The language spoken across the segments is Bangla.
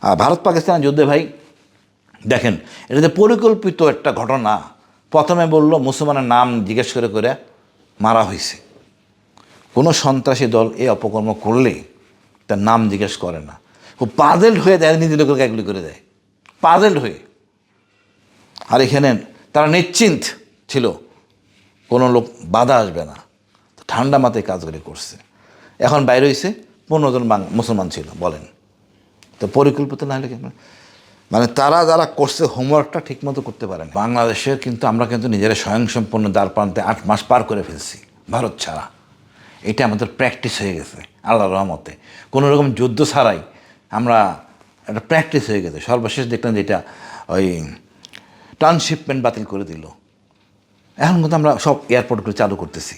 আর ভারত পাকিস্তানের যুদ্ধে ভাই, দেখেন এটা যে পরিকল্পিত একটা ঘটনা প্রথমে বলল, মুসলমানের নাম জিজ্ঞেস করে করে মারা হয়েছে। কোনো সন্ত্রাসী দল এই অপকর্ম করলে তার নাম জিজ্ঞেস করে না। ও পাজেল্ড হয়ে দেয় নিজের লোকের এগুলি করে দেয়। পাজেল্ড হয়ে। আর এখানে তারা নিশ্চিন্ত ছিল, কোনো লোক বাধা আসবে না। ঠান্ডা মাথায় কাজগুলি করছে। এখন বাইরে হয়েছে পনেরো জন মুসলমান ছিল, বলেন। তো পরিকল্পিত না হলে কেন? মানে তারা যারা করছে হোমওয়ার্কটা ঠিকমতো করতে পারেন বাংলাদেশের কিন্তু আমরা কিন্তু নিজেরা স্বয়ংসম্পূর্ণ দ্বার প্রান্তে আট মাস পার করে ফেলছি, ভারত ছাড়া। এটা আমাদের প্র্যাকটিস হয়ে গেছে আল্লাহ রহমতে। কোনো রকম যুদ্ধ ছাড়াই আমরা একটা প্র্যাকটিস হয়ে গেছে। সর্বশেষ দেখলাম যেটা ওই ট্রান্সশিপমেন্ট বাতিল করে দিল। এখন কিন্তু আমরা সব এয়ারপোর্টগুলো চালু করতেছি।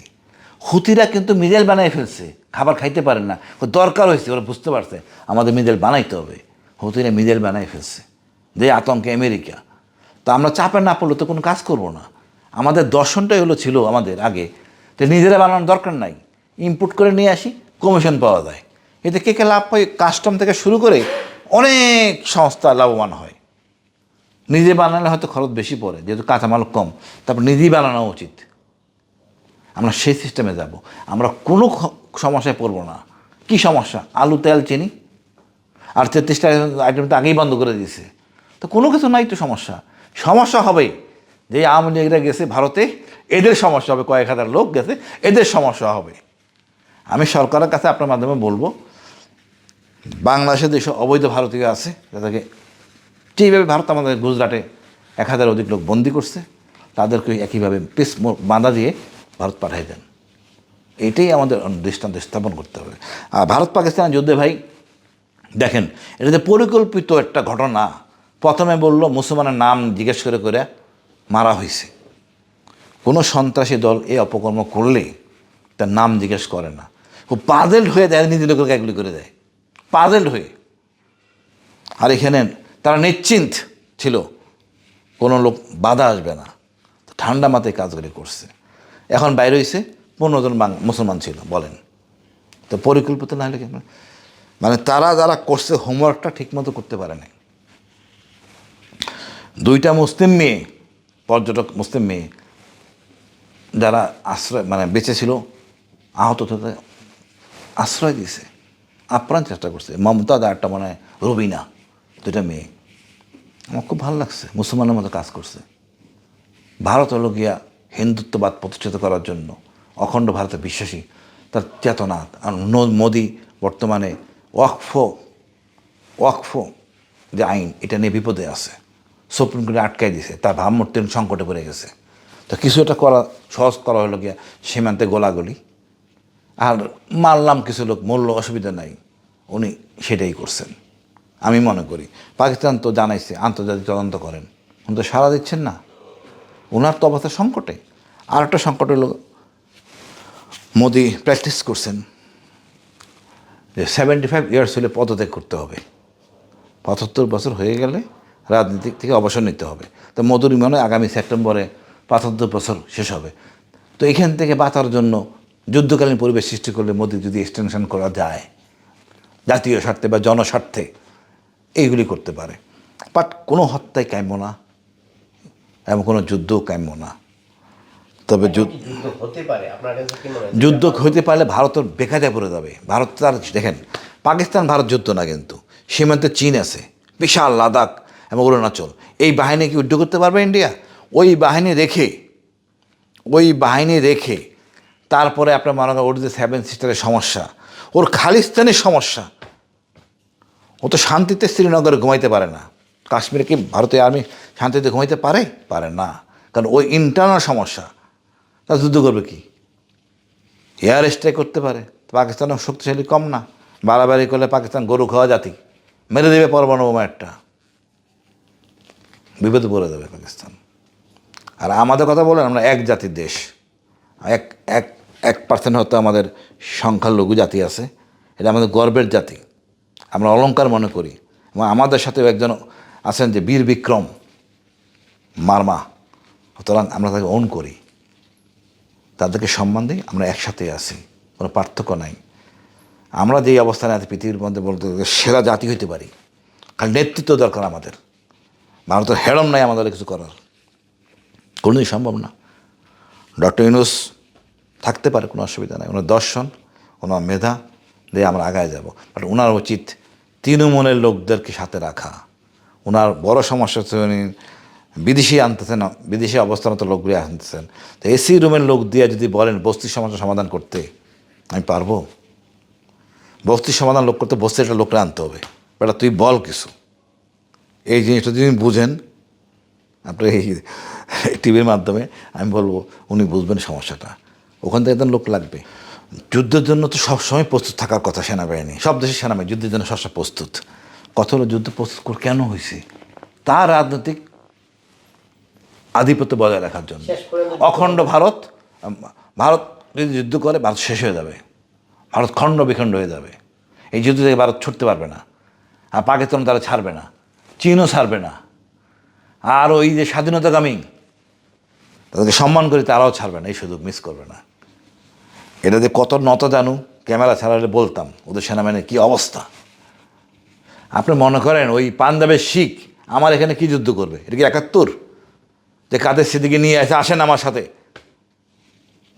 হুতিরা কিন্তু মিজেল বানাই ফেলছে। খাবার খাইতে পারেন না। দরকার হয়েছে ওরা বুঝতে পারছে। আমাদের মিজেল বানাইতে হবে। হুতিরা মিজেল বানাই ফেলছে। যে আতঙ্কে আমেরিকা। তা আমরা চাপে না পড়লে তো কোনো কাজ করব না। আমাদের দর্শনটাই হলো ছিল আমাদের আগে। তো নিজেরা বানানোর দরকার নাই। ইম্পোর্ট করে নিয়ে আসি, কমিশন পাওয়া যায়। এতে কে কে লাভ পায়, কাস্টম থেকে শুরু করে অনেক সংস্থা লাভবান হয়। নিজে বানালে হয়তো খরচ বেশি পড়ে, যেহেতু কাঁচামাল কম। তারপর নিজেই বানানো উচিত। আমরা সেই সিস্টেমে যাব। আমরা কোনো সমস্যায় পড়ব না। কি সমস্যা? আলু, তেল, চিনি? আর তেত্রিশটা আইটেম তো আগেই বন্ধ করে দিয়েছে। তো কোনো কিছু নাই তো সমস্যা। সমস্যা হবে যে আওয়ামী লীগরা গেছে ভারতে, এদের সমস্যা হবে, কয়েক হাজার লোক গেছে, এদের সমস্যা হবে। আমি সরকারের কাছে আপনার মাধ্যমে বলব, বাংলাদেশে যেসব অবৈধ ভারতীয় আছে তাদেরকে যেইভাবে ভারত আমাদের গুজরাটে এক হাজার অধিক লোক বন্দি করছে, তাদেরকে একইভাবে পিস বাঁধা দিয়ে ভারত পাঠিয়ে দেন। এটাই আমাদের দৃষ্টান্ত স্থাপন করতে হবে। আর ভারত পাকিস্তানের যুদ্ধে ভাই, দেখেন এটা যে পরিকল্পিত একটা ঘটনা প্রথমে বলল, মুসলমানের নাম জিজ্ঞেস করে করে মারা হয়েছে। কোনো সন্ত্রাসী দল এই অপকর্ম করলে তার নাম জিজ্ঞেস করে না। ও পাজেল্ড হয়ে দেয় নিজের লোকের এগুলি করে দেয়। পাজেল্ড হয়ে। আর এখানে তারা নিশ্চিন্ত ছিল, কোনো লোক বাধা আসবে না। ঠান্ডা মাথায় কাজগুলি করছে। এখন বাইরে হয়েছে পনেরো জন মুসলমান ছিল, বলেন। তো পরিকল্পিত না হলে? মানে তারা যারা করছে হোমওয়ার্কটা ঠিকমতো করতে পারে নাই। দুইটা মুসলিম মেয়ে, পর্যটক মুসলিম মেয়ে, যারা আশ্রয় মানে বেঁচে ছিল, আহত থেকে আশ্রয় দিয়েছে। আপ্রাণ চেষ্টা করছে। মমতাজ আর একটা মনে রবিনা, দুইটা মেয়ে। আমার খুব ভালো লাগছে, মুসলমানের মতো কাজ করছে। ভারত হলো গিয়া হিন্দুত্ববাদ প্রতিষ্ঠিত করার জন্য। অখণ্ড ভারতে বিশ্বাসী, তার চেতনা মোদি বর্তমানে ওয়াকফ ওয়াকফ যে আইন, এটা নিয়ে বিপদে আছে। সুপ্রিম কোর্টে আটকাই দিছে, তার ভাবমূর্তি সংকটে পড়ে গেছে। তো কিছু একটা করা, সহজ করা হলো গিয়া সীমান্তে গোলাগুলি। আর মারলাম কিছু লোক, মূল্য অসুবিধা নাই, উনি সেটাই করছেন, আমি মনে করি। পাকিস্তান তো জানাইছে, আন্তর্জাতিক তদন্ত করেন, উনি তো সাড়া দিচ্ছেন না। ওনার তো অবস্থা সংকটে। আর একটা সংকট হলো মোদি প্র্যাকটিস করছেন যে সেভেন্টি ফাইভ ইয়ার্স হলে পদত্যাগ করতে হবে। পঁচাত্তর বছর হয়ে গেলে রাজনীতি থেকে অবসর নিতে হবে। তো মধুর মনে আগামী সেপ্টেম্বরে পঁচাত্তর বছর শেষ হবে। তো এখান থেকে বাঁচার জন্য যুদ্ধকালীন পরিবেশ সৃষ্টি করলে মোদি যদি এক্সটেনশন করা যায়, জাতীয় স্বার্থে বা জনস্বার্থে এইগুলি করতে পারে। বাট কোনো হত্যাই কাম্য না এমন কোনো যুদ্ধও কাম্য না। তবে যুদ্ধ হইতে পারলে ভারতের বেকারে পড়ে যাবে। ভারত তার দেখেন পাকিস্তান ভারত যুদ্ধ না কিন্তু। সীমান্তে চীন আছে বিশাল লাদাখ এবং অরুণাচল। এই বাহিনী কি উদ্যোগ করতে পারবে ইন্ডিয়া? ওই বাহিনী রেখে ওই বাহিনী রেখে তারপরে আপনার মনে করেন ওর যে সেভেন সিস্টারের সমস্যা ওর খালিস্তানের সমস্যা। ও তো শান্তিতে শ্রীনগরে ঘুমাইতে পারে না। কাশ্মীরে কি ভারতীয় আর্মি শান্তিতে ঘুমাইতে পারে? পারে না। কারণ ওই ইন্টারনাল সমস্যা। তা যুদ্ধ করবে কি? এয়ার স্ট্রাইক করতে পারে পাকিস্তানের শক্তিশালী কম না। বাড়াবাড়ি করলে পাকিস্তান গরু খাওয়া জাতি। মেরে দেবে পরমাণু বোমা একটা। বিপদে পড়ে যাবে পাকিস্তান। আর আমাদের কথা বলেন, আমরা এক জাতির দেশ। এক এক এক পার্সেন্ট হয়তো আমাদের সংখ্যালঘু জাতি আছে। এটা আমাদের গর্বের জাতি। আমরা অলঙ্কার মনে করি। এবং আমাদের সাথেও একজন আছেন যে বীর বিক্রম মারমা। সুতরাং আমরা তাকে অন করি। তাদেরকে সম্মান দিই, আমরা একসাথে আছি, কোনো পার্থক্য নাই। আমরা যেই অবস্থানে আছি, পৃথিবীর মধ্যে বলতে সেরা জাতি হইতে পারি। খালি নেতৃত্ব দরকার আমাদের। ভারতের হেরম নাই আমাদের কিছু করার। কোনোদিন সম্ভব না। ডক্টর ইউনুস থাকতে পারে, কোনো অসুবিধা নাই। ওনার দর্শন ওনার মেধা দিয়ে আমরা আগায় যাব। বাট ওনার উচিত তৃণমূলের লোকদেরকে সাথে রাখা। ওনার বড় সমস্যা হচ্ছে বিদেশি আনতেছেন, বিদেশি অবস্থানত লোকগুলি আনতেছেন। তো এসি রুমের লোক দিয়ে যদি বলেন, বস্তির সমস্যা সমাধান করতে, আমি পারব? বস্তির সমাধান লোক করতে বস্তির একটা লোকরা আনতে হবে। বেটা, তুই বল কিছু। এই জিনিসটা যদি বুঝেন, আপনার এই টিভির মাধ্যমে আমি বলব, উনি বুঝবেন সমস্যাটা। ওখান থেকে একজন লোক লাগবে। যুদ্ধের জন্য তো সবসময় প্রস্তুত থাকার কথা সেনাবাহিনী। সব দেশের সেনাবাহিনী, যুদ্ধের জন্য সবসময় প্রস্তুত। কত হলো, যুদ্ধ প্রস্তুত কেন হয়েছে তার রাজনৈতিক আধিপত্য বজায় রাখার জন্য। অখণ্ড ভারত ভারত যদি যুদ্ধ করে ভারত শেষ হয়ে যাবে। ভারত খণ্ড বিখণ্ড হয়ে যাবে। এই যুদ্ধ থেকে ভারত ছুটতে পারবে না। আর পাকিস্তান তারা ছাড়বে না। চীনও ছাড়বে না। আর ওই যে স্বাধীনতাকামী তাদেরকে সম্মান করে তারাও ছাড়বে না। এই সুযোগ মিস করবে না। এটা যে কত নত জানু ক্যামেরা ছাড়ালে বলতাম ওদের সেনাবাহিনীর কী অবস্থা? আপনি মনে করেন ওই পাঞ্জাবের শিখ আমার এখানে কি যুদ্ধ করবে? এটা কি একাত্তর? যে কাদের সেদিকে নিয়ে আসে, আসেন আমার সাথে।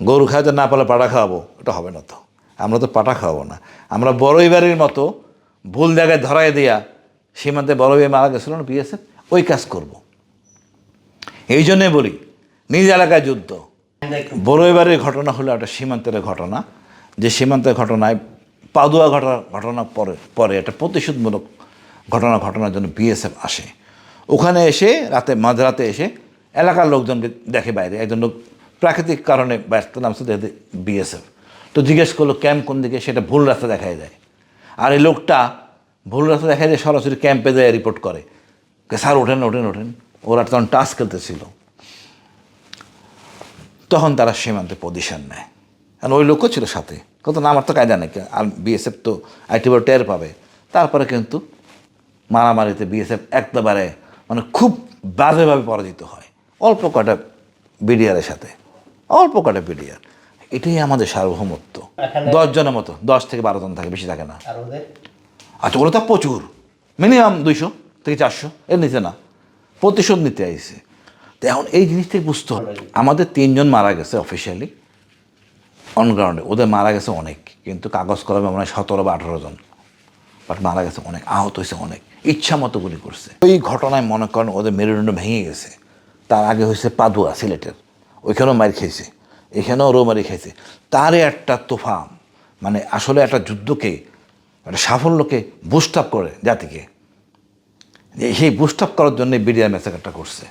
গরু খাওয়াতে না পারলে পাটা খাওয়াবো, এটা হবে না তো। আমরা তো পাটা খাওয়াবো না। আমরা বড়ই বাড়ির মতো ভুল জায়গায় ধরাই দেয়া সীমান্তে বড় ভাই মারা গেছিল না বিএসএফ? ওই কাজ করব। এই জন্যে বলি, নিজ এলাকায় যুদ্ধ। বড়ইবারের ঘটনা হলো একটা সীমান্তের ঘটনা। যে সীমান্তের ঘটনায় পাদুয়া ঘটনা ঘটনা পরে পরে একটা প্রতিশোধমূলক ঘটনা, ঘটনার জন্য বিএসএফ আসে। ওখানে এসে রাতে, মাঝরাতে এসে এলাকার লোকজনকে দেখে বাইরে, একজন লোক প্রাকৃতিক কারণে ব্যস্ত নামছে দেখে বিএসএফ তো জিজ্ঞেস করল, ক্যাম্প কোন দিকে? সেটা ভুল রাস্তা দেখাই যায় আর এই লোকটা ভুল রাস্তা দেখা যায় সরাসরি ক্যাম্পে যায় রিপোর্ট করে। স্যার, ওঠেন ওঠেন ওঠেন। ওরা তখন টাস্ক খেলতেছিল। তখন তারা সীমান্তে পজিশন নেয়। কারণ ওই লোকও ছিল সাথে। কত না আমার তো কায়দা নেই, আর বিএসএফ তো আইটি বড় টের পাবে। তারপরে কিন্তু মারামারিতে বিএসএফ একবারে মানে খুব বাজেভাবে পরাজিত হয়। অল্প কটা বিডিআরের সাথে অল্প কটা বিডিআর। এটাই আমাদের সার্বভৌমত্ব। দশ জনের মতো দশ থেকে বারো জন থাকে বেশি থাকে না। আচ্ছা ওগুলো তো প্রচুর। মিনিমাম দুইশো থেকে চারশো এর নিচে না। প্রতিশোধ নিতে আইসে তো এখন এই জিনিসটাই বুঝতে হবে আমাদের তিনজন মারা গেছে অফিসিয়ালি অনগ্রাউন্ডে ওদের মারা গেছে অনেক কিন্তু কাগজ কলমে মনে হয় সতেরো বা আঠারো জন। বাট মারা গেছে অনেক আহত হয়েছে অনেক। ইচ্ছা মতো গুলি করছে। ওই ঘটনায় মনে করেন ওদের মেরুদণ্ড ভেঙে গেছে। তার আগে হয়েছে পাদুয়া সিলেটের। ওইখানেও মারি খেয়েছে এখানেও রো মারি খেয়েছে তারে একটা তোফা মানে আসলে একটা যুদ্ধকে, একটা সাফল্যকে বুস্ট আপ করে জাতিকে। সেই বুস্ট আপ করার জন্য বিডিআর ম্যাসাকারটা করছে।